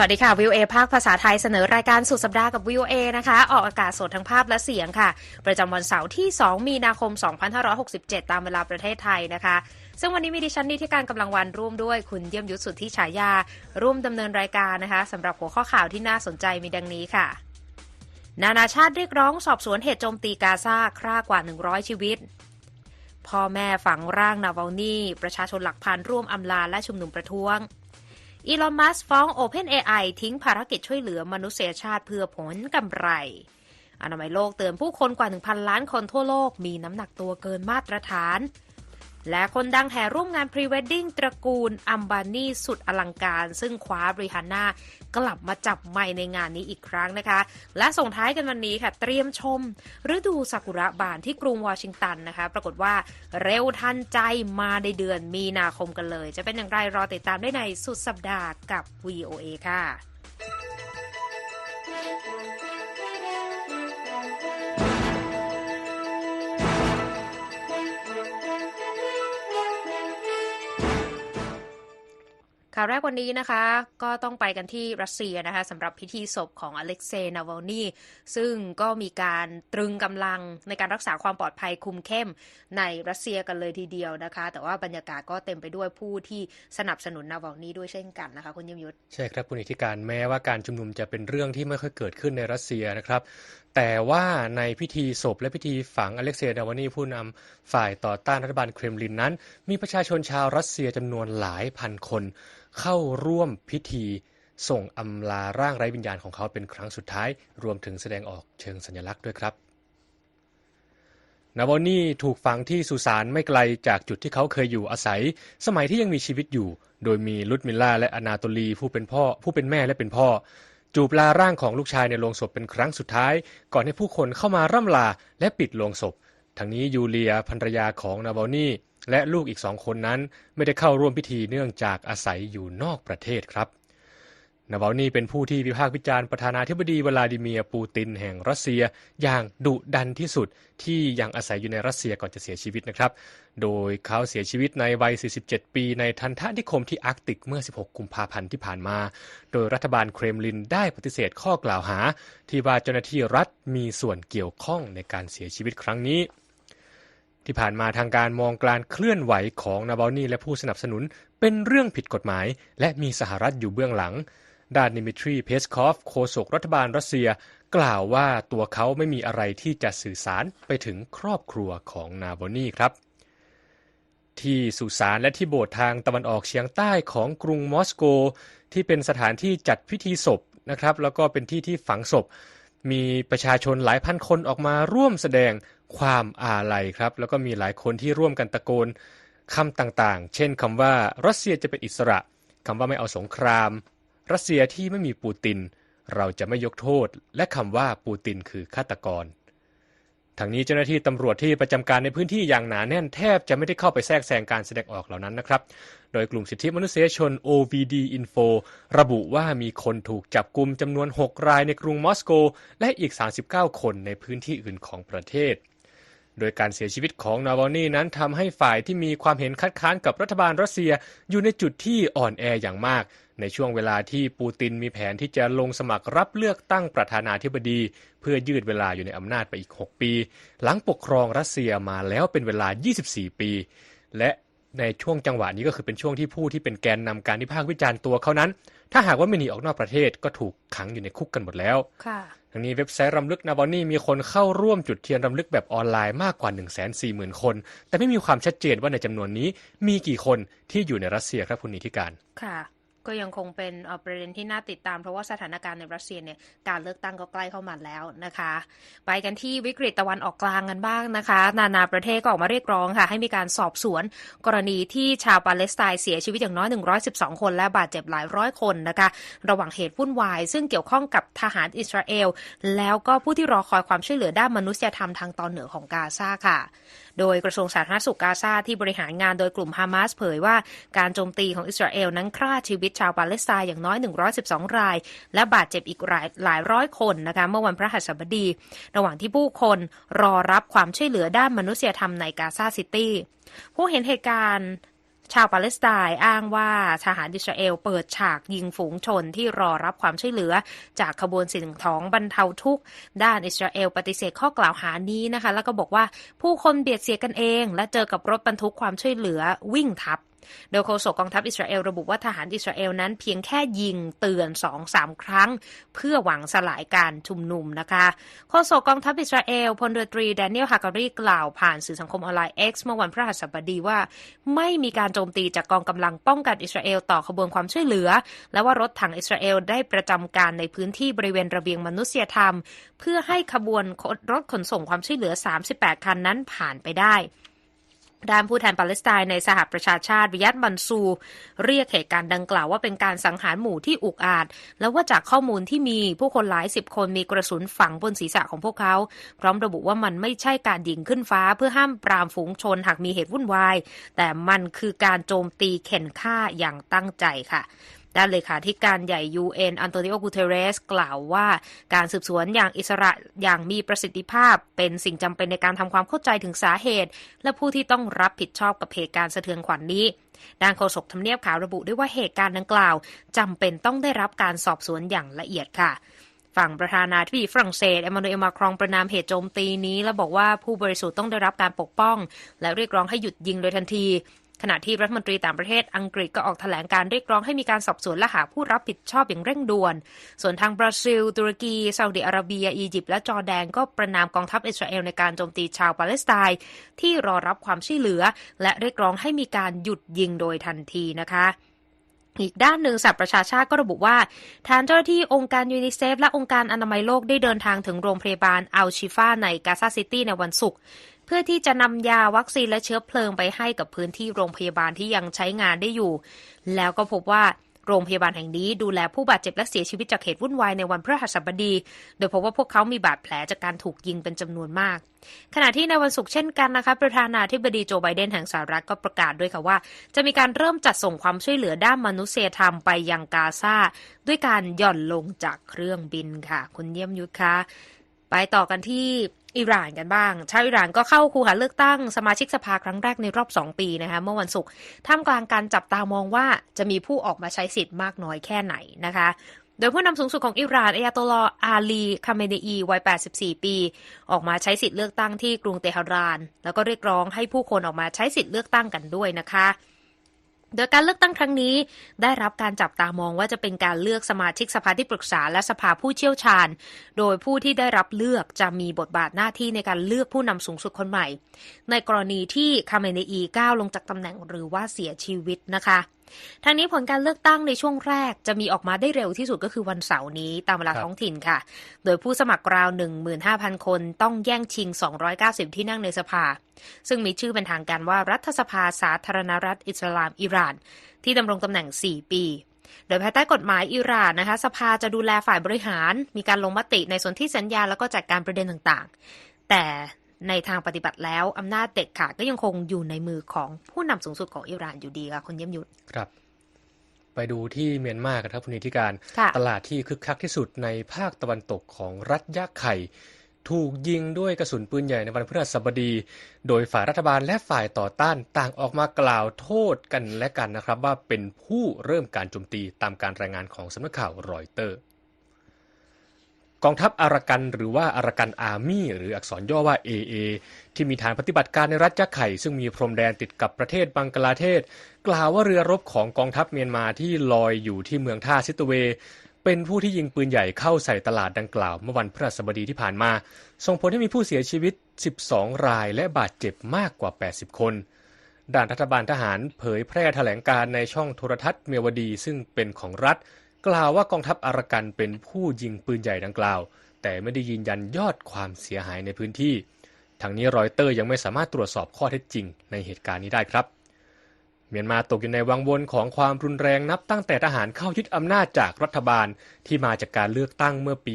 สวัสดีค่ะวิวเอภาคภาษาไทยเสนอรายการสุดสัปดาห์กับวิวเอนะคะ ออกอากาศสดทั้งภาพและเสียงค่ะ ประจำวันเสาร์ที่ 2 มีนาคม 2567 ตามเวลาประเทศไทยนะคะ ซึ่งวันนี้มีดิฉันนิติการกำลังวันร่วมด้วยคุณเยี่ยมยุทธสุทธิฉายา ร่วมดำเนินรายการนะคะสำหรับหัวข้อข่าวที่น่าสนใจมีดังนี้ค่ะ นานาชาติเรียกร้องสอบสวนเหตุโจมตีกาซาฆ่ากว่า 100 ชีวิตพ่อแม่ฝังร่างนาวานีประชาชนหลักพันร่วมอำลาและชุมนุมประท้วง อีลอน มัสฟ้อง OpenAI ทิ้งภารกิจช่วยเหลือมนุษยชาติเพื่อผลกำไร อนามัยโลกเตือนผู้คนกว่า 1,000 ล้านคนทั่วโลกมีน้ำหนักตัวเกินมาตรฐาน และคนดังแห่ร่วมงานพรีเวดดิ้งตระกูลอัมบานีสุดอลังการ ซึ่งคว้าบริฮาน่ากลับมาจับไมค์ในงานนี้อีกครั้งนะคะ และส่งท้ายกันวันนี้ค่ะ เตรียมชม ฤดูซากุระบานที่กรุงวอชิงตันนะคะ ปรากฏว่าเร็วทันใจมาในเดือนมีนาคมกันเลย จะเป็นอย่างไรรอติดตามได้ในสุดสัปดาห์กับ VOA ค่ะ ข่าวแรกวันนี้นะคะ ก็ต้องไปกันที่รัสเซียนะคะสำหรับพิธีศพของอเล็กเซย์นาวานีซึ่งก็มีการตรึงกำลังในการรักษาความปลอดภัยคุมเข้มในรัสเซียกันเลยทีเดียวนะคะ แต่ว่าบรรยากาศก็เต็มไปด้วยผู้ที่สนับสนุนนาวานีด้วยเช่นกันนะคะคุณยมยุทธใช่ครับคุณอิทธิการแม้ว่าการชุมนุมจะเป็นเรื่องที่ไม่ค่อยเกิดขึ้นในรัสเซียนะครับ แต่ว่าในพิธีศพและพิธีฝังอเล็กเซย์นาวานีผู้นำฝ่ายต่อต้านรัฐบาลเครมลินนั้น มีประชาชนชาวรัสเซียจำนวนหลายพันคน เข้าร่วมพิธีส่งอำลาร่างไร้วิญญาณของเขาเป็นครั้งสุดท้าย รวมถึงแสดงออกเชิงสัญลักษณ์ด้วยครับ นาวานีถูกฝังที่สุสานไม่ไกลจากจุดที่เขาเคยอยู่อาศัย สมัยที่ยังมีชีวิตอยู่ โดยมีลุดมิลล่าและอนาโตลีผู้เป็นพ่อ ผู้เป็นแม่และเป็นพ่อ จูบลาร่างของลูกชายในโลงศพเป็นครั้งสุดท้าย ก่อนให้ผู้คนเข้ามาร่ำลาและปิดโลงศพทั้งนี้ยูเลียภรรยาของนาวานี และลูกอีกสองคนนั้นไม่ได้เข้าร่วมพิธีเนื่องจากอาศัยอยู่นอกประเทศครับนาวานี่เป็นผู้ที่วิพากษ์วิจารณ์ประธานาธิบดีวลาดิเมียร์ปูตินแห่งรัสเซียอย่างดุดันที่สุดที่ยังอาศัยอยู่ในรัสเซียก่อนจะเสียชีวิตนะครับ โดยเขาเสียชีวิตในวัย 47 ปีในทันทนิคมที่อาร์กติกเมื่อ 16 กุมภาพันธ์ที่ผ่านมา โดยรัฐบาลเครมลินได้ปฏิเสธข้อกล่าวหา ที่ว่าเจ้าหน้าที่รัฐมีส่วนเกี่ยวข้องในการเสียชีวิตครั้งนี้ ที่ผ่านมาทางการมองการเคลื่อนไหวของนาบาลนีและผู้สนับสนุนเป็นเรื่องผิดกฎหมาย และมีสหรัฐอยู่เบื้องหลัง ด้านนิมิทรี เพสคอฟ โฆษกรัฐบาลรัสเซีย กล่าวว่าตัวเขาไม่มีอะไรที่จะสื่อสารไปถึงครอบครัวของนาบาลนีครับ ที่สุสานและที่โบสถ์ทางตะวันออกเฉียงใต้ของกรุงมอสโก ที่เป็นสถานที่จัดพิธีศพนะครับ แล้วก็เป็นที่ที่ฝังศพ มีประชาชนหลายพันคนออกมาร่วมแสดงความอาลัยครับ แล้วก็มีหลายคนที่ร่วมกันตะโกนคำต่างๆ เช่นคำว่ารัสเซียจะเป็นอิสระคำว่าไม่เอาสงคราม รัสเซียที่ไม่มีปูติน เราจะไม่ยกโทษ และคำว่าปูตินคือฆาตกร ทางนี้เจ้าหน้าที่ตำรวจที่ประจำการในพื้นที่อย่างหนาแน่นแทบจะไม่ได้เข้าไปแทรกแซงการแสดงออกเหล่านั้นนะครับ โดยกลุ่มสิทธิมนุษยชน OVD Info ระบุว่ามีคนถูกจับกลุ่มจำนวน 6 รายในกรุงมอสโก และอีก 39 คนในพื้นที่อื่นของประเทศ โดยการเสียชีวิตของนาวานีนั้นทำให้ฝ่ายที่มีความเห็นคัดค้านกับรัฐบาลรัสเซียอยู่ในจุดที่อ่อนแออย่างมาก ในช่วงเวลาที่ปูตินมีแผนที่จะลงสมัครรับเลือกตั้งประธานาธิบดี เพื่อยืดเวลาอยู่ในอำนาจไปอีก 6 ปี หลังปกครองรัสเซียมาแล้วเป็นเวลา 24 ปี และในช่วงจังหวะนี้ก็คือเป็นช่วงที่ผู้ที่เป็นแกนนำการวิพากษ์วิจารณ์ตัวเขานั้น ถ้าหากว่าไม่หนีออกนอกประเทศก็ถูกขังอยู่ในคุกกันหมดแล้วค่ะทั้งนี้เว็บไซต์รำลึกนาบอนี่มีคนเข้าร่วมจุดเทียนรำลึกแบบออนไลน์มากกว่า 1 4 0 0 0 0 คน แต่ไม่มีความชัดเจนว่าในจำนวนนี้มีกี่คนที่อยู่ในรัสเซียครับคุณนิติการ ค่ะ ก็ยังคงเป็นประเด็นที่น่าติดตาม เพราะว่าสถานการณ์ในรัสเซียเนี่ยการเลือกตั้งก็ใกล้เข้ามาแล้วนะคะ ไปกันที่วิกฤตตะวันออกกลางกันบ้างนะคะ นานาประเทศก็ออกมาเรียกร้องค่ะ ให้มีการสอบสวนกรณีที่ชาวปาเลสไตน์เสียชีวิตอย่างน้อย 112 คนและบาดเจ็บหลายร้อยคนนะคะ ระหว่างเหตุวุ่นวาย ซึ่งเกี่ยวข้องกับทหารอิสราเอลแล้วก็ผู้ที่รอคอยความช่วยเหลือด้านมนุษยธรรมทางตอนเหนือของกาซาค่ะ โดยกระทรวงสาธารณสุขกาซาที่บริหารงานโดยกลุ่มฮามาสเผยว่าการโจมตีของอิสราเอลนั้นฆ่าชีวิตชาวปาเลสไตน์อย่างน้อย 112 ราย และบาดเจ็บอีกหลายหลายร้อยคนนะคะเมื่อวันพระหัสบดี ระหว่างที่ผู้คนรอรับความช่วยเหลือด้านมนุษยธรรมในกาซาซิตี้ผู้เห็นเหตุการณ์ ชาวปาเลสไตน์อ้างว่าทหารอิสราเอลเปิดฉากยิงฝูงชนที่รอรับความช่วยเหลือ จากขบวนสิ่งของบรรเทาทุกข์ ด้านอิสราเอลปฏิเสธข้อกล่าวหานี้นะคะ แล้วก็บอกว่าผู้คนเบียดเสียกันเอง และเจอกับรถบรรทุกความช่วยเหลือวิ่งทับ โดยโฆษกกองทัพอิสราเอลระบุว่าทหารอิสราเอลนั้นเพียงแค่ยิงเตือนสองสามครั้ง เพื่อหวังสลายการชุมนุมนะคะโฆษกกองทัพอิสราเอลพลเรือตรีแดเนียลฮาการีกล่าวผ่านสื่อสังคมออนไลน์ X เมื่อวันพฤหัสบดีว่า ไม่มีการโจมตีจากกองกำลังป้องกันอิสราเอลต่อขบวนความช่วยเหลือ และว่ารถถังอิสราเอลได้ประจำการในพื้นที่บริเวณระเบียงมนุษยธรรม เพื่อให้ขบวนรถขนส่งความช่วยเหลือ 38 คันนั้นผ่านไปได้ ด้านผู้แทนปาเลสไตน์ในสหประชาชาติวิยัตบันซู เรียกเหตุการณ์ดังกล่าวว่าเป็นการสังหารหมู่ที่อุกอาจ และวว่าจากข้อมูลที่มีผู้คนหลายสิบคนมีกระสุนฝังบนศีรษะของพวกเขา พร้อมระบุว่ามันไม่ใช่การยิงขึ้นฟ้าเพื่อห้ามปรามฝูงชนหากมีเหตุวุ่นวาย แต่มันคือการโจมตีเข็นฆ่าอย่างตั้งใจค่ะ ด้านเลขาธิการใหญ่ UN อันโตนิโอกูเทเรส กล่าวว่าการสืบสวนอย่างอิสระอย่างมีประสิทธิภาพ เป็นสิ่งจำเป็นในการทำความเข้าใจถึงสาเหตุ และผู้ที่ต้องรับผิดชอบกับเหตุการณ์สะเทือนขวัญนนี้ด้านโฆษกทำเนียบขาวระบุด้วยว่าเหตุการณ์ดังกล่าวจำเป็นต้องได้รับการสอบสวนอย่างละเอียดค่ะฝั่งประธานาธิบดีฝรั่งเศสเอมานูเอลมาครองประนามเหตุโจมตีนี้ และบอกว่าผู้บริสุทธิ์ต้องได้รับการปกป้อง และเรียกร้องให้หยุดยิงโดยทันที ขณะที่รัฐมนตรีต่างประเทศอังกฤษก็ออกแถลงการเรียกร้องให้มีการสอบสวนและหาผู้รับผิดชอบอย่างเร่งด่วน ส่วนทางบราซิล ตุรกีซาอุดิอาระเบีย อียิปต์และจอร์แดนก็ประนามกองทัพอิสราเอลในการโจมตีชาวปาเลสไตน์ที่รอรับความช่วยเหลือ และเรียกร้องให้มีการหยุดยิงโดยทันทีนะคะอีกด้านหนึ่งสหประชาชาติก็ระบุว่า ทางเจ้าหน้าที่องค์การยูนิเซฟและองค์การอนามัยโลกได้เดินทางถึงโรงพยาบาลอัลชิฟาในกาซาซิตี้ในวันศุกร์ เพื่อที่จะนำยาวัคซีนและเชื้อเพลิงไปให้กับพื้นที่โรงพยาบาลที่ยังใช้งานได้อยู่ แล้วก็พบว่าโรงพยาบาลแห่งนี้ดูแลผู้บาดเจ็บและเสียชีวิตจากเหตุวุ่นวายในวันพฤหัสบดี โดยพบว่าพวกเขามีบาดแผลจากการถูกยิงเป็นจำนวนมาก ขณะที่ในวันศุกร์เช่นกันนะคะ ประธานาธิบดีโจไบเดนแห่งสหรัฐก็ประกาศด้วยค่ะว่า จะมีการเริ่มจัดส่งความช่วยเหลือด้านมนุษยธรรมไปยังกาซาด้วยการหย่อนลงจากเครื่องบินค่ะ คุณเยี่ยมยุทธคะไปต่อกันที่ อิหร่านกันบ้าง ชาวอิหร่านก็เข้าคูหาเลือกตั้งสมาชิกสภาครั้งแรกในรอบ 2 ปีนะคะเมื่อวันศุกร์ท่ามกลางการจับตามองว่าจะมีผู้ออกมาใช้สิทธิ์มากน้อยแค่ไหนนะคะโดยผู้นำสูงสุดของอิหร่านอายาโตลออาลีคาเมเนอีวัย 84 ปี ออกมาใช้สิทธิ์เลือกตั้งที่กรุงเตหะราน แล้วก็เรียกร้องให้ผู้คนออกมาใช้สิทธิ์เลือกตั้งกันด้วยนะคะ โดยการเลือกตั้งครั้งนี้ ได้รับการจับตามองว่าจะเป็นการเลือกสมาชิกสภาที่ปรึกษาและสภาผู้เชี่ยวชาญ โดยผู้ที่ได้รับเลือกจะมีบทบาทหน้าที่ในการเลือกผู้นำสูงสุดคนใหม่ ในกรณีที่คาเมเนอีก้าวลงจากตำแหน่งหรือว่าเสียชีวิตนะคะ ทางนี้ผลการเลือกตั้งในช่วงแรกจะมีออกมาได้เร็วที่สุดก็คือวันเสาร์นี้ตามเวลาท้องถิ่นค่ะ โดยผู้สมัครราว 15,000 คนต้องแย่งชิง 290 ที่นั่งในสภา ซึ่งมีชื่อเป็นทางการว่ารัฐสภาสาธารณรัฐอิสลามอิหร่าน ที่ดำรงตำแหน่ง 4 ปีโดยภายใต้กฎหมายอิหร่านนะคะสภาจะดูแลฝ่ายบริหาร มีการลงมติในส่วนที่สัญญาแล้วก็จัดการประเด็นต่างๆ แต่ ในทางปฏิบัติแล้วอำนาจเด็ดขาดก็ยังคงอยู่ในมือของผู้นำสูงสุดของอิหร่านอยู่ดีค่ะคุณเยี่ยมยุทธครับ ไปดูที่เมียนมากันครับคุณนิติการค่ะตลาดที่คึกคักที่สุดในภาคตะวันตกของรัฐยะไข่ถูกยิงด้วยกระสุนปืนใหญ่ในวันพฤหัสบดี โดยฝ่ายรัฐบาลและฝ่ายต่อต้านต่างออกมากล่าวโทษกันและกันนะครับ ว่าเป็นผู้เริ่มการโจมตีตามการรายงานของสำนักข่าวรอยเตอร์ กองทัพอารักันหรือว่าอารักันอาร์มี่หรืออักษรย่อว่า AA ที่มีฐานปฏิบัติการในรัฐยะไข่ ซึ่งมีพรมแดนติดกับประเทศบังกลาเทศ กล่าวว่าเรือรบของกองทัพเมียนมาที่ลอยอยู่ที่เมืองท่าซิตเว เป็นผู้ที่ยิงปืนใหญ่เข้าใส่ตลาดดังกล่าวเมื่อวันพฤหัสบดีที่ผ่านมา ส่งผลให้มีผู้เสียชีวิต 12 รายและบาดเจ็บมากกว่า 80 คนด่านรัฐบาลทหารเผยแพร่แถลงการในช่องโทรทัศน์เมียวดีซึ่งเป็นของรัฐ กล่าวว่ากองทัพอารักันเป็นผู้ยิงปืนใหญ่ดังกล่าว แต่ไม่ได้ยืนยันยอดความเสียหายในพื้นที่ทางนี้รอยเตอร์ยังไม่สามารถตรวจสอบข้อเท็จจริงในเหตุการณ์นี้ได้ครับ เมียนมาตกอยู่ในวังวนของความรุนแรงนับตั้งแต่ทหารเข้ายึดอำนาจจากรัฐบาลที่มาจากการเลือกตั้งเมื่อปี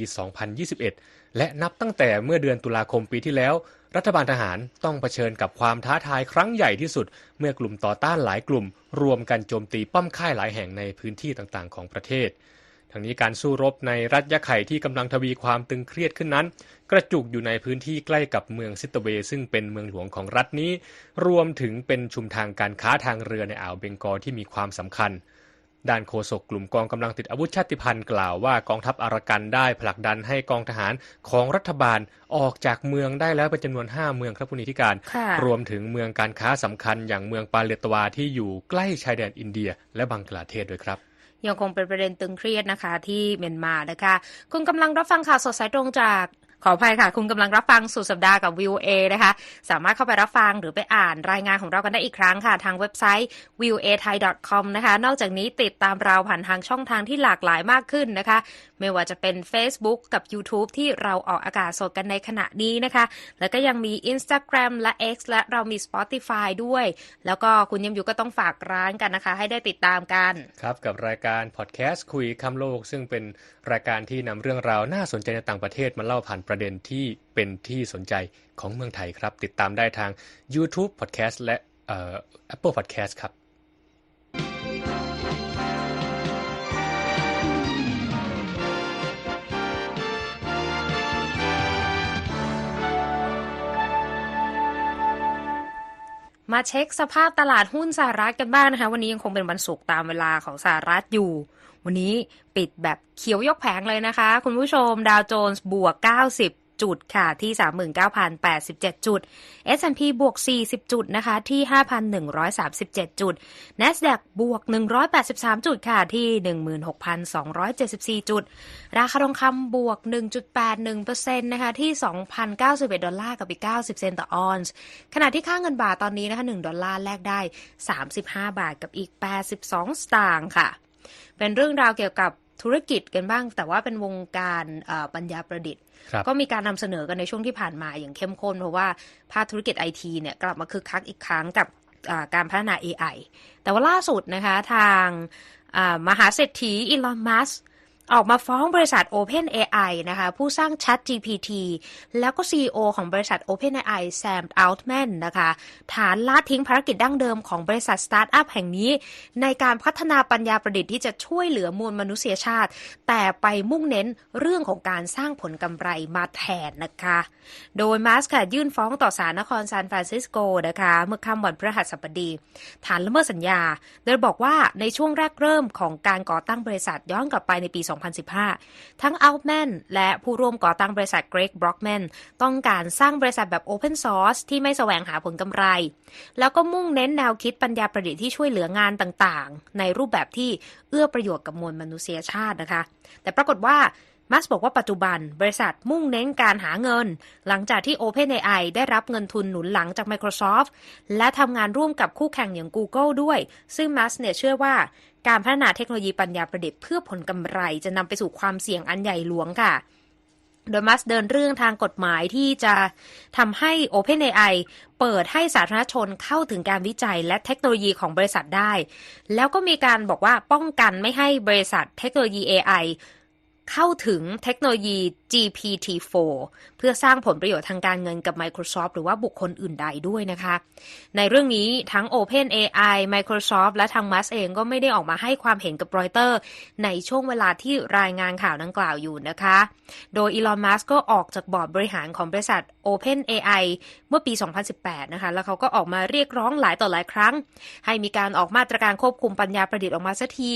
2021 และนับตั้งแต่เมื่อเดือนตุลาคมปีที่แล้ว รัฐบาลทหารต้องเผชิญกับความท้าทายครั้งใหญ่ที่สุด เมื่อกลุ่มต่อต้านหลายกลุ่ม รวมกันโจมตีป้อมค่ายหลายแห่งในพื้นที่ต่างๆ ของประเทศทั้งนี้การสู้รบในรัฐยะไข่ที่กำลังทวีความตึงเครียดขึ้นนั้น กระจุกอยู่ในพื้นที่ใกล้กับเมืองซิตเว ซึ่งเป็นเมืองหลวงของรัฐนี้ รวมถึงเป็นชุมทางการค้าทางเรือในอ่าวเบงกอลที่มีความสำคัญ ด้านโฆษกกลุ่มกองกำลังติดอาวุธชาติพันธุ์กล่าวว่ากองทัพอารากันได้ผลักดันให้กองทหารของรัฐบาลออกจากเมืองได้แล้วเป็นจำนวน 5 เมืองครับคุณนิติการ รวมถึงเมืองการค้าสำคัญอย่างเมืองปาเลตวาที่อยู่ใกล้ชายแดนอินเดีย และบังกลาเทศด้วยครับยังคงเป็นประเด็นตึงเครียดนะคะที่เมียนมานะคะ คุณกำลังรับฟังข่าวสดสายตรงจาก ขออภัยค่ะ คุณกำลังรับฟังสุดสัปดาห์กับ VOA นะคะ สามารถเข้าไปรับฟังหรือไปอ่านรายงานของเรากันได้อีกครั้งค่ะ ทางเว็บไซต์ voathai.com นะคะ นอกจากนี้ติดตามเราผ่านทางช่องทางที่หลากหลายมากขึ้นนะคะ ไม่ว่าจะเป็น Facebook กับ YouTube ที่เราออกอากาศสดกันในขณะนี้นะคะ แล้วก็ยังมี Instagram และ X และเรามี Spotify ด้วย แล้วก็คุณยมยุก็ต้องฝากร้านกันนะคะ ให้ได้ติดตามกันครับกับรายการพอดแคสต์คุยคำโลก ซึ่งเป็นรายการที่นำเรื่องราวน่าสนใจในต่างประเทศมาเล่าผ่านประเด็นที่เป็นที่สนใจของเมืองไทยครับ ติดตามได้ทาง YouTube Podcast และเอ่อ Apple Podcast ครับมาเช็คสภาพตลาดหุ้นสหรัฐกันบ้างนะคะ วันนี้ยังคงเป็นวันศุกร์ตามเวลาของสหรัฐอยู่ วันนี้ปิดแบบเขียวยกแผงเลยนะคะ คุณผู้ชมดาวโจนส์บวก 90จุดค่ะที่ 39,087 จุด S&P บวก 40 จุดนะคะที่ 5,137 จุด NASDAQ บวก 183 จุดค่ะที่ 16,274 จุด ราคาทองคำบวก 1.81%นะคะที่ 2,091 ดอลลาร์กับอีก 90 เซนต์ต่อออนซ์ ขณะที่ค่าเงินบาทตอนนี้นะคะ 1 ดอลลาร์แลกได้ 35 บาทกับอีก 82 สตางค์ค่ะ เป็นเรื่องราวเกี่ยวกับธุรกิจกันบ้าง แต่ว่าเป็นวงการเอ่อปัญญาประดิษฐ์ครับก็มีการนำเสนอกันในช่วงที่ผ่านมาอย่างเข้มข้น เพราะว่าภาคธุรกิจไอทีเนี่ยกลับมาคึกคักอีกครั้งกับอ่าการพัฒนา AI แต่ว่าล่าสุดนะคะทางอ่ามหาเศรษฐีอีลอนมัส ออกมาฟ้องบริษัท OpenAI นะคะผู้สร้าง ChatGPT แล้วก็ CEO ของบริษัท OpenAI Sam Altman นะคะฐานละทิ้งภารกิจดั้งเดิมของบริษัทสตาร์ทอัพแห่งนี้ ในการพัฒนาปัญญาประดิษฐ์ที่จะช่วยเหลือมวลมนุษยชาติ แต่ไปมุ่งเน้นเรื่องของการสร้างผลกำไรมาแทนนะคะ โดยมาสค่ะยื่นฟ้องต่อศาลนครซานฟรานซิสโกนะคะเมื่อค่ำวันพฤหัสบดี ฐานละเมิดสัญญา โดยบอกว่าในช่วงแรกเริ่มของการก่อตั้งบริษัทย้อนกลับไปในปี2015 ทั้ง Altman และผู้ร่วมก่อตั้งบริษัท Greg Brockman ต้องการสร้างบริษัทแบบ Open Source ที่ไม่แสวงหาผลกำไร แล้วก็มุ่งเน้นแนวคิดปัญญาประดิษฐ์ที่ช่วยเหลืองานต่างๆ ในรูปแบบที่เอื้อประโยชน์กับมวลมนุษยชาตินะคะ แต่ปรากฏว่า มัสบอกว่าปัจจุบันบริษัทมุ่งเน้นการหาเงิน หลังจากที่ OpenAI ได้รับเงินทุนหนุนหลังจาก Microsoft และทำงานร่วมกับคู่แข่งอย่าง Google ด้วย ซึ่งมัสเนี่ยเชื่อว่าการพัฒนาเทคโนโลยีปัญญาประดิษฐ์เพื่อผลกำไรจะนำไปสู่ความเสี่ยงอันใหญ่หลวงค่ะโดยมัสเดินเรื่องทางกฎหมายที่จะทำให้ OpenAI เปิดให้สาธารณชนเข้าถึงการวิจัยและเทคโนโลยีของบริษัทได้ แล้วก็มีการบอกว่าป้องกันไม่ให้บริษัทเทคโนโลยี AI เข้าถึงเทคโนโลยี GPT-4 เพื่อสร้างผลประโยชน์ทางการเงินกับ Microsoft หรือว่าบุคคลอื่นใดด้วยนะคะ ในเรื่องนี้ทั้ง OpenAI Microsoft และทางมัสเองก็ไม่ได้ออกมาให้ความเห็นกับรอยเตอร์ในช่วงเวลาที่รายงานข่าวดังกล่าวอยู่นะคะ โดยอีลอนมัสก็ออกจากบอร์ดบริหารของบริษัท OpenAI เมื่อปี 2018 นะคะ แล้วเขาก็ออกมาเรียกร้องหลายต่อหลายครั้ง ให้มีการออกมาตรการควบคุมปัญญาประดิษฐ์ออกมาสักที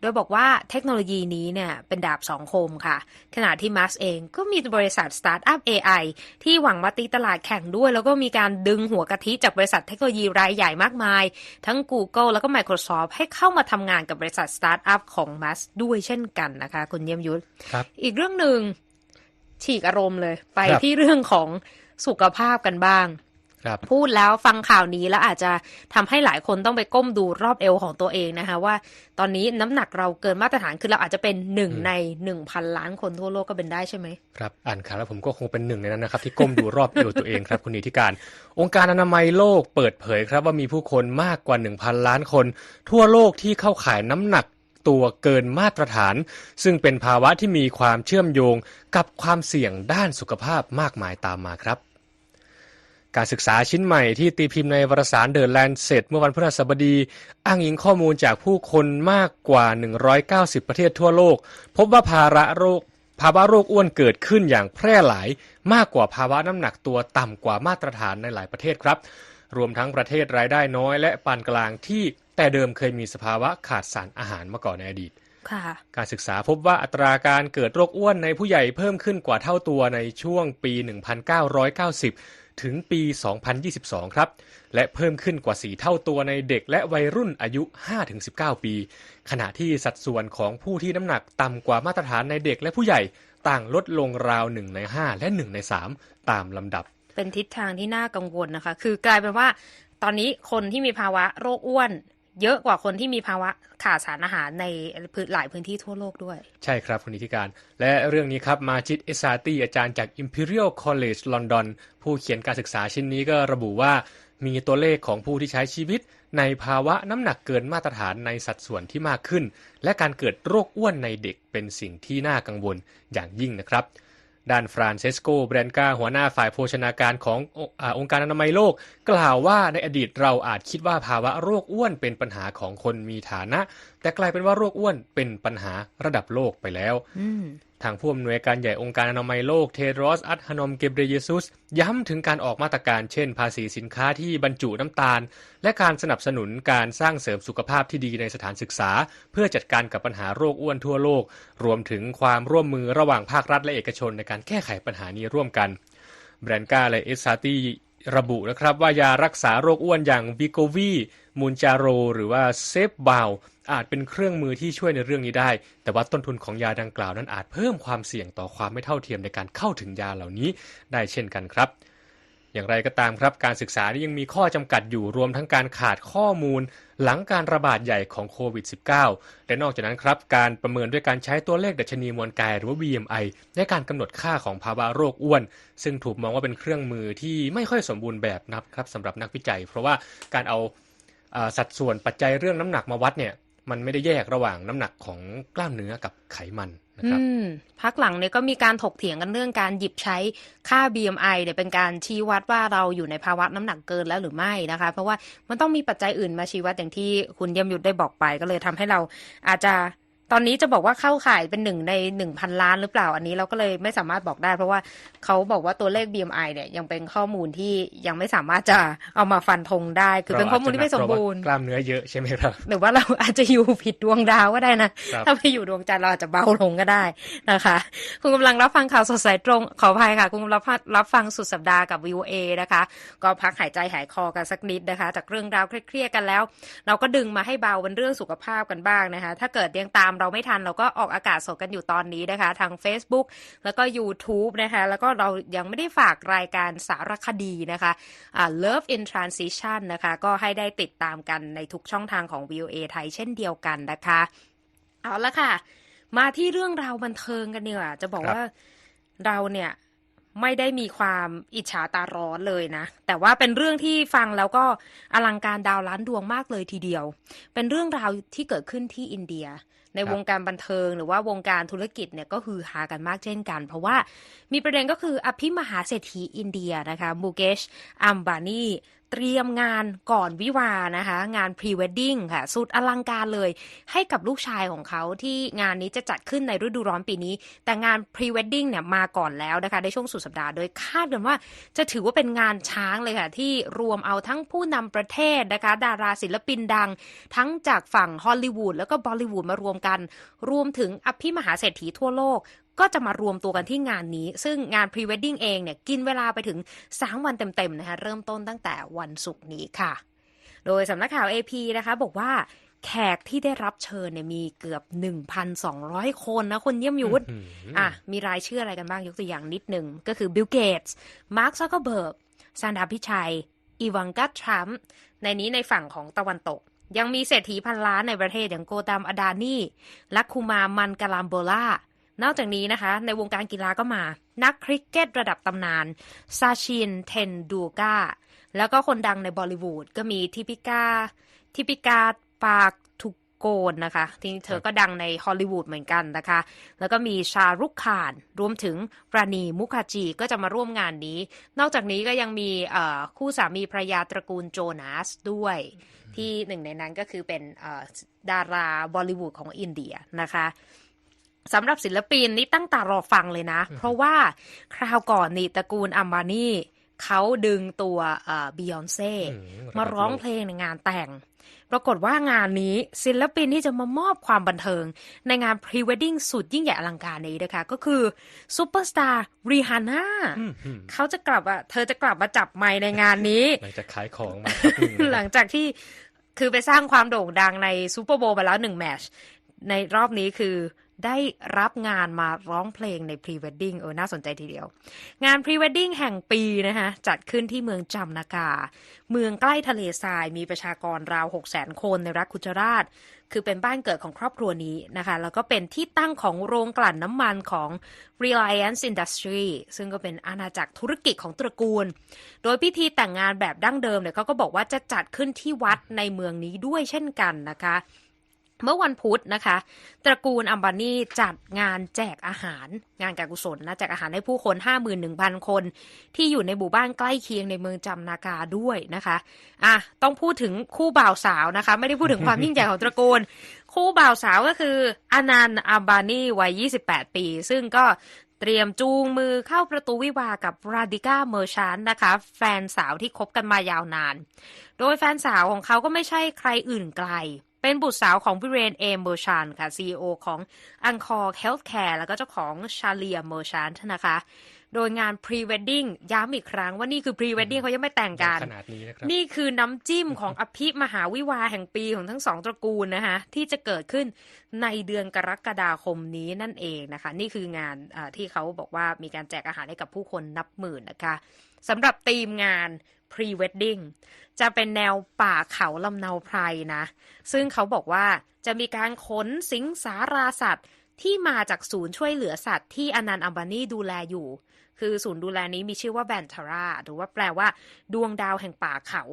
โดยบอกว่าเทคโนโลยีนี้เนี่ยเป็นดาบสองคมค่ะ ขณะที่มัสเองก็มีบริษัทสตาร์ทอัพ AI ที่หวังมาตีตลาดแข่งด้วย แล้วก็มีการดึงหัวกะทิจากบริษัทเทคโนโลยีรายใหญ่มากมาย ทั้ง Google แล้วก็ Microsoft ให้เข้ามาทำงานกับบริษัทสตาร์ทอัพของมัสด้วยเช่นกันนะคะ คุณเยี่ยมยุทธครับอีกเรื่องหนึ่งฉีกอารมณ์เลย ไปครับที่เรื่องของสุขภาพกันบ้างครับ พูดแล้วฟังข่าวนี้แล้วอาจจะทำให้หลายคนต้องไปก้มดูรอบเอวของตัวเองนะคะ ว่าตอนนี้น้ำหนักเราเกินมาตรฐานคือเราอาจจะเป็นหนึ่งอืมในหนึ่งพันล้านคนทั่วโลกก็เป็นได้ใช่ไหมครับอ่านข่าวแล้วผมก็คงเป็นหนึ่งในนั้นนะครับที่ก้มดูรอบเอวตัวเองครับคุณนิติการ องค์การอนามัยโลกเปิดเผยครับว่ามีผู้คนมากกว่า 1,000 ล้านคน ทั่วโลกที่เข้าข่ายน้ำหนักตัวเกินมาตรฐาน ซึ่งเป็นภาวะที่มีความเชื่อมโยงกับความเสี่ยงด้านสุขภาพมากมายตามมาครับ การศึกษาชิ้นใหม่ที่ตีพิมพ์ในวารสารเด e แลน d เ e ตเมื่อวันพฤหัสบดี อ้างอิงข้อมูลจากผู้คนมากกว่า 190 ประเทศทั่วโลก พบว่าภาระโรคภาวะโรคอ้วนเกิดขึ้นอย่างแพร่หลาย มากกว่าภาวะน้ำหนักตัวต่ำกว่ามาตรฐานในหลายประเทศครับ รวมทั้งประเทศรายได้น้อยและปานกลางที่แต่เดิมเคยมีสภาวะขาดสารอาหารมาก่อนในอดีตค่ะการศึกษาพบว่าอัตราการเกิดโรคอ้วนในผู้ใหญ่เพิ่มขึ้นกว่าเท่าตัวในช่วงปี 1990 ถึงปี 2022 ครับ และเพิ่มขึ้นกว่า 4 เท่าตัวในเด็กและวัยรุ่นอายุ 5-19 ปี ขณะที่สัดส่วนของผู้ที่น้ำหนักต่ำกว่ามาตรฐานในเด็กและผู้ใหญ่ต่างลดลงราว 1 ใน 5 และ 1 ใน 3 ตามลำดับ เป็นทิศทางที่น่ากังวลนะคะ คือกลายเป็นว่า ตอนนี้คนที่มีภาวะโรคอ้วน เยอะกว่าคนที่มีภาวะขาดสารอาหารในหลายพื้นที่ทั่วโลกด้วย ใช่ครับคุณนิติการ และเรื่องนี้ครับมาจิตเอซาตีอาจารย์จาก Imperial College London ผู้เขียนการศึกษาชิ้นนี้ก็ระบุว่ามีตัวเลขของผู้ที่ใช้ชีวิต ในภาวะน้ำหนักเกินมาตรฐานในสัดส่วนที่มากขึ้น และการเกิดโรคอ้วนในเด็กเป็นสิ่งที่น่ากังวลอย่างยิ่งนะครับ ด้านฟรานเซสโกเบรนกาหัวหน้าฝ่ายโภชนาการของอองค์การอนามัยโลก กล่าวว่าในอดีตเราอาจคิดว่าภาวะโรคอ้วนเป็นปัญหาของคนมีฐานะ แต่กลายเป็นว่าโรคอ้วนเป็นปัญหาระดับโลกไปแล้วอื ทางผู้อำนวยการใหญ่องค์การอนามัยโลกเทโดรสอัตฮานอมเกเบรเยซุส ย้ำถึงการออกมาตรการเช่น ภาษีสินค้าที่บรรจุน้ำตาล และการสนับสนุนการสร้างเสริมสุขภาพที่ดีในสถานศึกษา เพื่อจัดการกับปัญหาโรคอ้วนทั่วโลก รวมถึงความร่วมมือระหว่างภาครัฐและเอกชนในการแก้ไขปัญหานี้ร่วมกันแบรนกาและเอสซาตีระบุนะครับว่ายารักษาโรคอ้วนอย่างวิโกวีมูนจาโร หรือว่าเซฟบาว อาจเป็นเครื่องมือที่ช่วยในเรื่องนี้ได้ แต่ว่าต้นทุนของยาดังกล่าวนั้นอาจเพิ่มความเสี่ยงต่อความไม่เท่าเทียมในการเข้าถึงยาเหล่านี้ได้เช่นกันครับอย่างไรก็ตามครับการศึกษานี้ยังมีข้อจำกัดอยู่รวมทั้งการขาดข้อมูล หลังการระบาดใหญ่ของโควิด -19 และนอกจากนั้นครับ การประเมินด้วยการใช้ตัวเลขดัชนีมวลกายหรือว่า BMI ในการกำหนดค่าของภาวะโรคอ้วน ซึ่งถูกมองว่าเป็นเครื่องมือที่ไม่ค่อยสมบูรณ์แบบนักครับสำหรับนักวิจัย เพราะว่าการเอาอ่าสัดส่วนปัจจัยเรื่องน้ำหนักมาวัดเนี่ย มันไม่ได้แยกระหว่างน้ำหนักของกล้ามเนื้อกับไขมันนะครับพักหลังเนี่ยก็มีการถกเถียงกันเรื่องการหยิบใช้ค่า BMI เนี่ยเป็นการชี้วัดว่าเราอยู่ในภาวะน้ำหนักเกินแล้วหรือไม่นะคะ เพราะว่ามันต้องมีปัจจัยอื่นมาชี้วัดอย่างที่คุณเยี่ยมยุทธได้บอกไปก็เลยทำให้เราอาจจะ ตอนนี้จะบอกว่าเข้าข่ายเป็นหนึ่งในหนึ่งพันล้านหรือเปล่า อันนี้เราก็เลยไม่สามารถบอกได้ เพราะว่าเขาบอกว่าตัวเลข BMI เนี่ยยังเป็นข้อมูลที่ยังไม่สามารถจะเอามาฟันธงได้ คือเป็นข้อมูลที่ไม่สมบูรณ์กล้ามเนื้อเยอะใช่ไหมครับหรือว่าเราอาจจะอยู่ผิดดวงดาวก็ได้นะครับถ้าไปอยู่ดวงจันทร์เราอาจจะเบาลงก็ได้นะคะ คุณกำลังรับฟังข่าวสดสายตรง ขออภัยค่ะ คุณกำลังรับรับฟังสุดสัปดาห์กับ VOA นะคะ ก็พักหายใจหายคอกันสักนิดนะคะ จากเรื่องราวเครียดๆกันแล้ว เราก็ดึงมาให้เบาเป็นเรื่องสุขภาพกันบ้างนะคะ ถ้าเกิดยังตามเราไม่ทัน เราก็ออกอากาศสดกันอยู่ตอนนี้นะคะ ทาง Facebook แล้วก็ YouTube นะคะ แล้วก็เรายังไม่ได้ฝากรายการสารคดีนะคะอ่า Love in Transition นะคะ ก็ให้ได้ติดตามกันในทุกช่องทางของ VOA ไทยเช่นเดียวกันนะคะ เอาละค่ะ มาที่เรื่องราวบันเทิงกันดีกว่าจะบอกครับว่าเราเนี่ยไม่ได้มีความอิจฉาตาร้อนเลยนะ แต่ว่าเป็นเรื่องที่ฟังแล้วก็อลังการดาวล้านดวงมากเลยทีเดียว เป็นเรื่องราวที่เกิดขึ้นที่อินเดีย ในครับวงการบันเทิงหรือว่าวงการธุรกิจเนี่ยก็คือฮากันมากเช่นกัน เพราะว่ามีประเด็นก็คืออภิมหาเศรษฐีอินเดียนะคะมูเกชอัมบานี เตรียมงานก่อนวิวานะคะ งานพรีเวดดิ้งค่ะ สุดอลังการเลยให้กับลูกชายของเขาที่งานนี้จะจัดขึ้นในฤดูร้อนปีนี้ แต่งานพรีเวดดิ้งเนี่ยมาก่อนแล้วนะคะ ในช่วงสุดสัปดาห์ โดยคาดกันว่าจะถือว่าเป็นงานช้างเลยค่ะ ที่รวมเอาทั้งผู้นำประเทศนะคะ ดาราศิลปินดัง ทั้งจากฝั่งฮอลลีวูดแล้วก็บอลลีวูดมารวมกัน รวมถึงอภิมหาเศรษฐีทั่วโลก ก็จะมารวมตัวกันที่งานนี้ ซึ่งงานพรีเวดดิ้งเองเนี่ยกินเวลาไปถึง 3 วันเต็มๆนะคะเริ่มต้นตั้งแต่วันศุกร์นี้ค่ะ โดยสำนักข่าว AP นะคะบอกว่าแขกที่ได้รับเชิญเนี่ยมีเกือบ 1,200 คนนะ คนเยี่ยมยุทธอืมอะ มีรายชื่ออะไรกันบ้างยกตัวอย่างนิดหนึ่ง ก็คือบิลเกตส์มาร์คซักเกอร์เบิร์กซานดาพิชัย อีวังกัตทรัมป์ในนี้ในฝั่งของตะวันตก ยังมีเศรษฐีพันล้านในประเทศอย่างโกตามอดานี่ลักคูมามันกาลามโบลา นอกจากนี้นะคะ ในวงการกีฬาก็มา นักคริกเก็ตระดับตำนานซาชินเทนดูกาแล้วก็คนดังในบอลิวูดก็มีทิปิกาทิปิกาปากทุโกนนะคะที่เธอก็ดังในฮอลลีวูดเหมือนกันนะคะ แล้วก็มีชารุกขาน รวมถึงปราณีมุขาจีก็จะมาร่วมงานนี้ นอกจากนี้ก็ยังมีเอ่อคู่สามีภรรยาตระกูลโจนาสด้วย ที่หนึ่งในนั้นก็คือเป็นเอ่อดาราบอลลิวูดของอินเดียนะคะ สำหรับศิลปินนี่ตั้งตารอฟังเลยนะ เพราะว่าคราวก่อนนี่ตระกูลอัมบานีเขาดึงตัวบิยอนเซ่อืมมาร้องเพลงในงานแต่ง ปรากฏว่างานนี้ศิลปินที่จะมามอบความบันเทิง ในงานพรีเวดดิ้งสุดยิ่งใหญ่อลังการนี้นะคะ ก็คือซูเปอร์สตาร์รีฮาน่าอืมอืมเขาจะกลับอะเธอจะกลับมาจับไมค์ในงานนี้ หลังจากขายของมาพักหนึ่งนะหลังจากที่คือไปสร้างความโด่งดังในซูเปอร์โบว์ไปแล้วหนึ่งแมตชในรอบนี้คือ ได้รับงานมาร้องเพลงในพรีเวดดิ้งเออน่าสนใจทีเดียว งานพรีเวดดิ้งแห่งปีนะคะจัดขึ้นที่เมืองจำนากา เมืองใกล้ทะเลทรายมีประชากรราว 6 0 0 0 0คนในรัฐกุจราตคือเป็นบ้านเกิดของครอบครัวนี้นะคะ แล้วก็เป็นที่ตั้งของโรงกลั่นน้ำมันของ Reliance Industry ซึ่งก็เป็นอาณาจักรธุรกิจของตระกูล โดยพิธีแต่งงานแบบดั้งเดิมเนี่ยเขาก็บอกว่าจะจัดขึ้นที่วัดในเมืองนี้ด้วยเช่นกันนะคะ เมื่อวันพุธนะคะ ตระกูลอัมบานีจัดงานแจกอาหาร งานการกุศลนะแจกอาหารให้ผู้คน 51,000 คน ที่อยู่ในหมู่บ้านใกล้เคียงในเมืองจำนากาด้วยนะคะอะต้องพูดถึงคู่บ่าวสาวนะคะ ไม่ได้พูดถึงความยิ่งใหญ่ของตระกูล คู่บ่าวสาวก็คืออานันต์อัมบานีวัย 28 ปี ซึ่งก็เตรียมจูงมือเข้าประตูวิวากับราดิก้าเมอร์ชันนะคะ แฟนสาวที่คบกันมายาวนาน โดยแฟนสาวของเขาก็ไม่ใช่ใครอื่นไกล เป็นบุตรสาวของวิเรนเอมเมอร์ชันค่ะ CEO ของอังคอร์เฮลท์แคร์แล้วก็เจ้าของชาเลียเมอร์ชันนะคะ โดยงานพรีเวดดิ้งย้ำอีกครั้งว่านี่คือพรีเวดดิ้งเขายังไม่แต่งกันขนาดนี้นะครับนี่คือน้ำจิ้มของอภิมหาวิวาห์แห่งปีของทั้งสองตระกูลนะคะ ที่จะเกิดขึ้นในเดือนกรกฎาคมนี้นั่นเองนะคะ นี่คืองานอ่าที่เขาบอกว่ามีการแจกอาหารให้กับผู้คนนับหมื่นนะคะสำหรับธีมงาน pre wedding จะเป็นแนวป่าเขาลำเนาไพรนะ ซึ่งเขาบอกว่าจะมีการขนสิงสาราสัตว์ที่มาจากศูนย์ช่วยเหลือสัตว์ที่อนันต์อัมบานีดูแลอยู่ คือศูนย์ดูแลนี้มีชื่อว่าแบนทาราหรือว่าแปลว่า ดวงดาวแห่งป่าเขา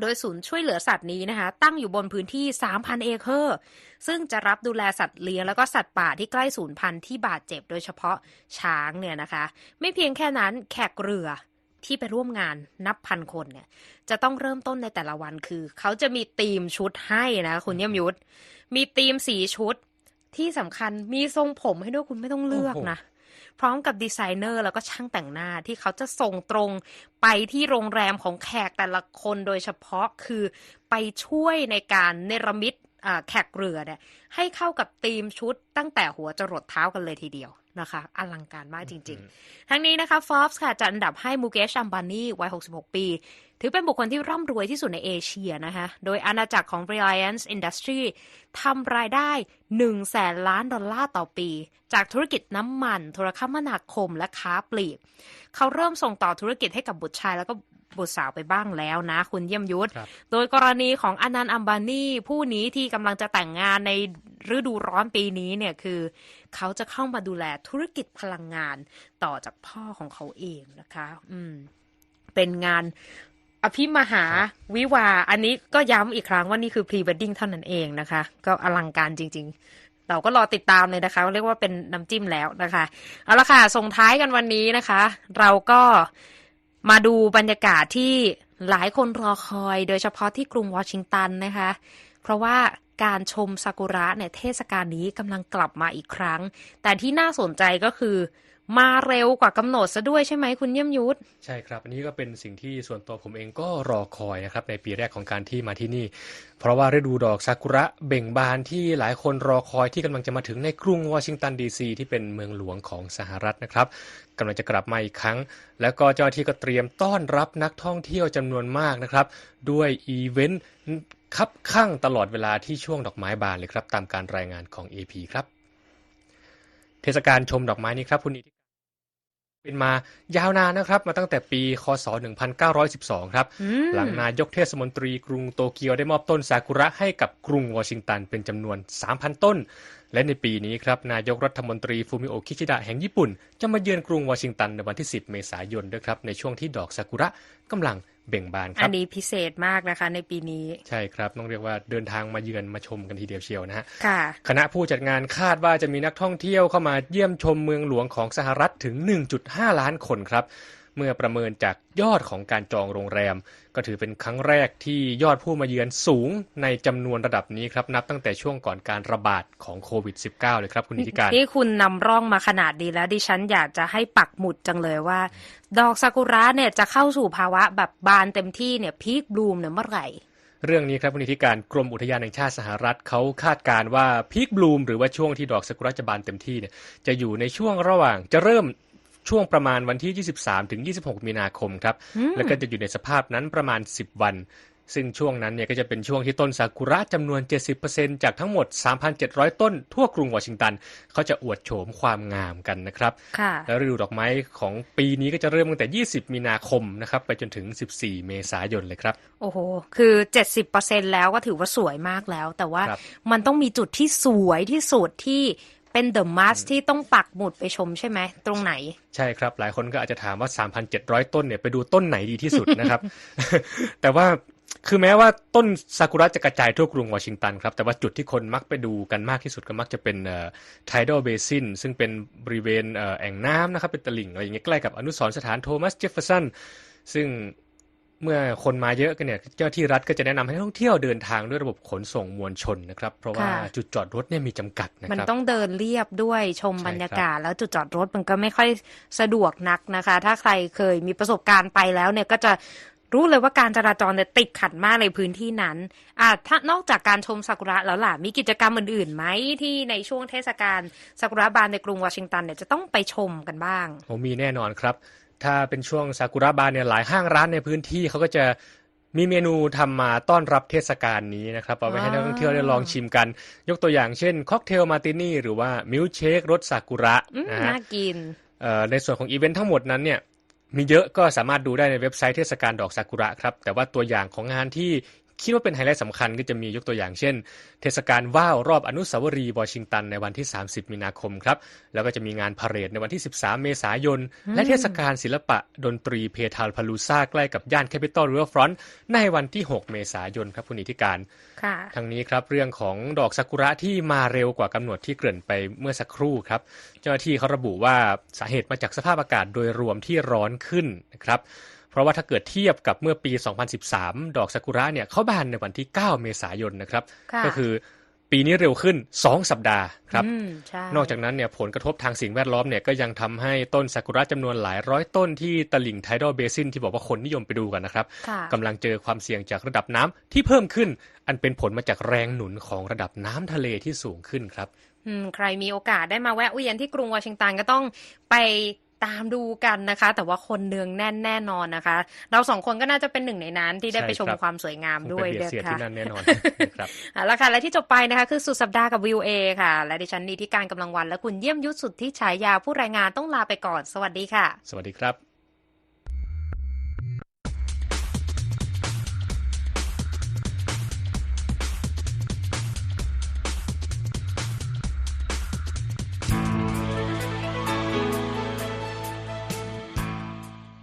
โดยศูนย์ช่วยเหลือสัตว์นี้นะคะ ตั้งอยู่บนพื้นที่ 3,000 เอเคอร์ ซึ่งจะรับดูแลสัตว์เลี้ยงแล้วก็สัตว์ป่าที่ใกล้สูญพันธุ์ที่บาดเจ็บโดยเฉพาะช้างเนี่ยนะคะ ไม่เพียงแค่นั้นแขกเรือ ที่ไปร่วมงานนับพันคนเนี่ย จะต้องเริ่มต้นในแต่ละวันคือ เขาจะมีธีมชุดให้นะคุณเยี่ยมยุทธมีธีมสีชุดที่สำคัญมีทรงผมให้ด้วยคุณไม่ต้องเลือกนะ พร้อมกับดีไซเนอร์แล้วก็ช่างแต่งหน้าที่เขาจะส่งตรงไปที่โรงแรมของแขกแต่ละคนโดยเฉพาะคือไปช่วยในการเนรมิตอ่าแขกเรือเนี่ยให้เข้ากับธีมชุดตั้งแต่หัวจรดเท้ากันเลยทีเดียว นะคะอลังการมากจริง ๆ ทั้งนี้นะคะ Forbes ค่ะจัดอันดับให้มูเกชอัมบานีวัย 66 ปี ถือเป็นบุคคลที่ร่ำรวยที่สุดในเอเชียนะคะ โดยอาณาจักรของ Reliance Industry ทำรายได้ 1 แสนล้านดอลลาร์ต่อปี จากธุรกิจน้ำมัน โทรคมนาคมและค้าปลีก เขาเริ่มส่งต่อธุรกิจให้กับบุตรชายแล้วก็ บุตรสาวไปบ้างแล้วนะ คุณเยี่ยมยุทธครับโดยกรณีของอนันต์อัมบานีผู้นี้ที่กำลังจะแต่งงานในฤดูร้อนปีนี้เนี่ยคือ เขาจะเข้ามาดูแลธุรกิจพลังงานต่อจากพ่อของเขาเองนะคะ อืม เป็นงานอภิมหาวิวาห์อันนี้ก็ย้ำอีกครั้งว่านี่คือพรี w วดดิ้งเท่านั้นเองนะคะ ก็อลังการจริง ๆ เราก็รอติดตามเลยนะคะ เรียกว่าเป็นน้ำจิ้มแล้วนะคะ เอาละค่ะ ส่งท้ายกันวันนี้นะคะ เราก็ มาดูบรรยากาศที่หลายคนรอคอย โดยเฉพาะที่กรุงวอชิงตันนะคะ เพราะว่าการชมซากุระเนี่ยเทศกาลนี้กำลังกลับมาอีกครั้ง แต่ที่น่าสนใจก็คือ มาเร็วกว่ากำหนดซะด้วยใช่ไหมคุณเยี่ยมยุทธใช่ครับ อันนี้ก็เป็นสิ่งที่ส่วนตัวผมเองก็รอคอยนะครับในปีแรกของการที่มาที่นี่ เพราะว่าฤดูดอกซากุระเบ่งบานที่หลายคนรอคอยที่กำลังจะมาถึงในกรุงวอชิงตันดีซีที่เป็นเมืองหลวงของสหรัฐนะครับกำลังจะกลับมาอีกครั้ง แล้วก็เจ้าที่ก็เตรียมต้อนรับนักท่องเที่ยวจำนวนมากนะครับ ด้วยอีเวนต์คับข้างตลอดเวลาที่ช่วงดอกไม้บานเลยครับ ตามการรายงานของ AP ครับ เทศกาลชมดอกไม้นี้ครับคุณนิติ เป็นมายาวนานนะครับ มาตั้งแต่ปี คศ 1912 ครับอืมหลังนายกเทศมนตรีกรุงโตเกียวได้มอบต้นซากุระให้กับกรุงวอชิงตันเป็นจำนวน 3,000 ต้น และในปีนี้ครับ นายกรัฐมนตรีฟูมิโอะคิชิดะแห่งญี่ปุ่น จะมาเยือนกรุงวอชิงตันในวันที่ 10 เมษายนด้วยครับ ในช่วงที่ดอกซากุระกำลังเบ่งบานคอัรันบนี้พิเศษมากนะคะในปีนี้ ใช่ครับต้องเรียกว่าเดินทางมาเยือนมาชมกันทีเดียวเชียวนะฮะค่ะคณะผู้จัดงานคาดว่าจะมีนักท่องเที่ยวเข้ามาเยี่ยมชมเมืองหลวงของสหรัฐถึง 1.5 ล้านคนครับ เมื่อประเมินจากยอดของการจองโรงแรม ก็ถือเป็นครั้งแรกที่ยอดผู้มาเยือนสูงในจำนวนระดับนี้ครับ นับตั้งแต่ช่วงก่อนการระบาดของโควิด -19 เลยครับคุณนิติการนี่คุณนำร่องมาขนาดดีแล้วดิฉันอยากจะให้ปักหมุดจังเลยว่า ดอกซากุระเนี่ยจะเข้าสู่ภาวะแบบบานเต็มที่เนี่ยพีคบลูมเนี่ยเมื่อไหร่เรื่องนี้ครับคุณนิติการกรมอุทยานแห่งชาติสหรัฐเขาคาดการณ์ว่าพีคบลูมหรือว่าช่วงที่ดอกซากุระจะบานเต็มที่เนี่ยจะอยู่ในช่วงระหว่างจะเริ่ม ช่วงประมาณวันที่ 23 ถึง 26 มีนาคมครับอืมแล้วก็จะอยู่ในสภาพนั้นประมาณ 10 วัน ซึ่งช่วงนั้นเนี่ยก็จะเป็นช่วงที่ต้นซากุระจำนวน 70%จากทั้งหมด 3,700 ต้นทั่วกรุงวอชิงตัน เขาจะอวดโฉมความงามกันนะครับค่ะแล้วฤดูดอกไม้ของปีนี้ก็จะเริ่มตั้งแต่ 20 มีนาคมนะครับ ไปจนถึง 14 เมษายนเลยครับ โอ้โห คือเจ็ดสิบเปอร์เซ็นแล้วก็ถือว่าสวยมากแล้ว แต่ว่าครับมันต้องมีจุดที่สวยที่สุดที่ เป็นเดอะมัสที่ต้องปักหมุดไปชมใช่ไหม ตรงไหน ใช่ครับ หลายคนก็อาจจะถามว่า 3,700 ต้นเนี่ยไปดูต้นไหนดีที่สุดนะครับ แต่ว่าคือแม้ว่าต้นซากุระจะกระจายทั่วกรุงวอชิงตันครับ แต่ว่าจุดที่คนมักไปดูกันมากที่สุดก็มักจะเป็นเอ่อ tidal basin ซึ่งเป็นบริเวณเอ่อแอ่งน้ำนะครับ เป็นตลิ่งอะไรอย่างเงี้ยใกล้กับอนุสรณ์สถานโทมัสเจฟเฟอร์สันซึ่ง เมื่อคนมาเยอะกันเนี่ยเจ้าที่รัฐก็จะแนะนำให้นักท่องเที่ยวเดินทางด้วยระบบขนส่งมวลชนนะครับ เพราะว่าค่ะจุดจอดรถเนี่ยมีจำกัดนะมันครับต้องเดินเรียบด้วยชมใช่บรรยากาศ แล้วจุดจอดรถมันก็ไม่ค่อยสะดวกนักนะคะ ถ้าใครเคยมีประสบการณ์ไปแล้วเนี่ยก็จะรู้เลยว่าการจราจรเนี่ยติดขัดมากในพื้นที่นั้นอะถ้านอกจากการชมซากุระแล้วล่ะ มีกิจกรรมอื่นๆไหมที่ในช่วงเทศกาลซากุระบานในกรุงวอชิงตันเนี่ยจะต้องไปชมกันบ้างผมมีแน่นอนครับ ถ้าเป็นช่วงซากุระบานเนี่ยหลายห้างร้านในพื้นที่เขาก็จะมีเมนูทำมาต้อนรับเทศกาลนี้นะครับเอาไว้ให้นักท่องเที่ยวได้ลองชิมกัน ยกตัวอย่างเช่นค็อกเทลมาตินี่หรือว่ามิลค์เชครสซากุระอืมนะฮะน่ากินเอ่อในส่วนของอีเวนต์ทั้งหมดนั้นเนี่ยมีเยอะก็สามารถดูได้ในเว็บไซต์เทศกาลดอกซากุระครับ แต่ว่าตัวอย่างของงานที่ คิดว่าเป็นไฮไลท์สำคัญก็จะมียกตัวอย่างเช่น เทศกาลว่าวรอบอนุสาวรีย์วอชิงตันในวันที่ 30 มีนาคมครับ แล้วก็จะมีงานพาเหรดในวันที่ 13 เมษายน และเทศกาลศิลปะดนตรีเพทาลพาลูซาใกล้กับย่านแคปิตอลริเวอร์ฟรอนต์ในวันที่ 6 เมษายนครับคุณอิทธิการค่ะทั้งนี้ครับเรื่องของดอกซากุระที่มาเร็วกว่ากำหนดที่เกริ่นไปเมื่อสักครู่ครับ เจ้าหน้าที่เขาระบุว่าสาเหตุมาจากสภาพอากาศโดยรวมที่ร้อนขึ้นนะครับ เพราะว่าถ้าเกิดเทียบกับเมื่อปี 2013 ดอกซากุระเนี่ยเขาบานในวันที่ 9 เมษายนนะครับค่ะก็คือปีนี้เร็วขึ้น 2 สัปดาห์ครับอืมใช่นอกจากนั้นเนี่ยผลกระทบทางสิ่งแวดล้อมเนี่ยก็ยังทำให้ต้นซากุระจำนวนหลายร้อยต้นที่ตลิ่งไทดอลเบซินที่บอกว่าคนนิยมไปดูกันนะครับค่ะกำลังเจอความเสี่ยงจากระดับน้ำที่เพิ่มขึ้น อันเป็นผลมาจากแรงหนุนของระดับน้ำทะเลที่สูงขึ้นครับอืมใครมีโอกาสได้มาแวะเวียนที่กรุงวอชิงตันก็ต้องไป ตามดูกันนะคะ แต่ว่าคนเนืองแน่นแน่นอนนะคะ เราสองคนก็น่าจะเป็นหนึ่งในนั้นที่ได้ใช่ไปชมครับความสวยงามคงด้วยไปเบียดเสียดค่ะที่นั่นแน่นอนนะครับเอาละค่ะและที่จบไปนะคะคือสุดสัปดาห์กับวิวเอค่ะ และดิฉันนีที่การกำลังวันและคุณเยี่ยมยุทธสุดที่ฉายาผู้รายงานต้องลาไปก่อน สวัสดีค่ะ สวัสดีครับ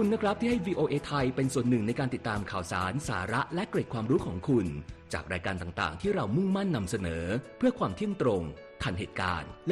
คุณนะครับที่ให้ VOA ไทยเป็นส่วนหนึ่งในการติดตามข่าวสารสาระและเกร็ดความรู้ของคุณ จากรายการต่างๆ ที่เรามุ่งมั่นนำเสนอ เพื่อความเที่ยงตรง ทันเหตุการณ์ และ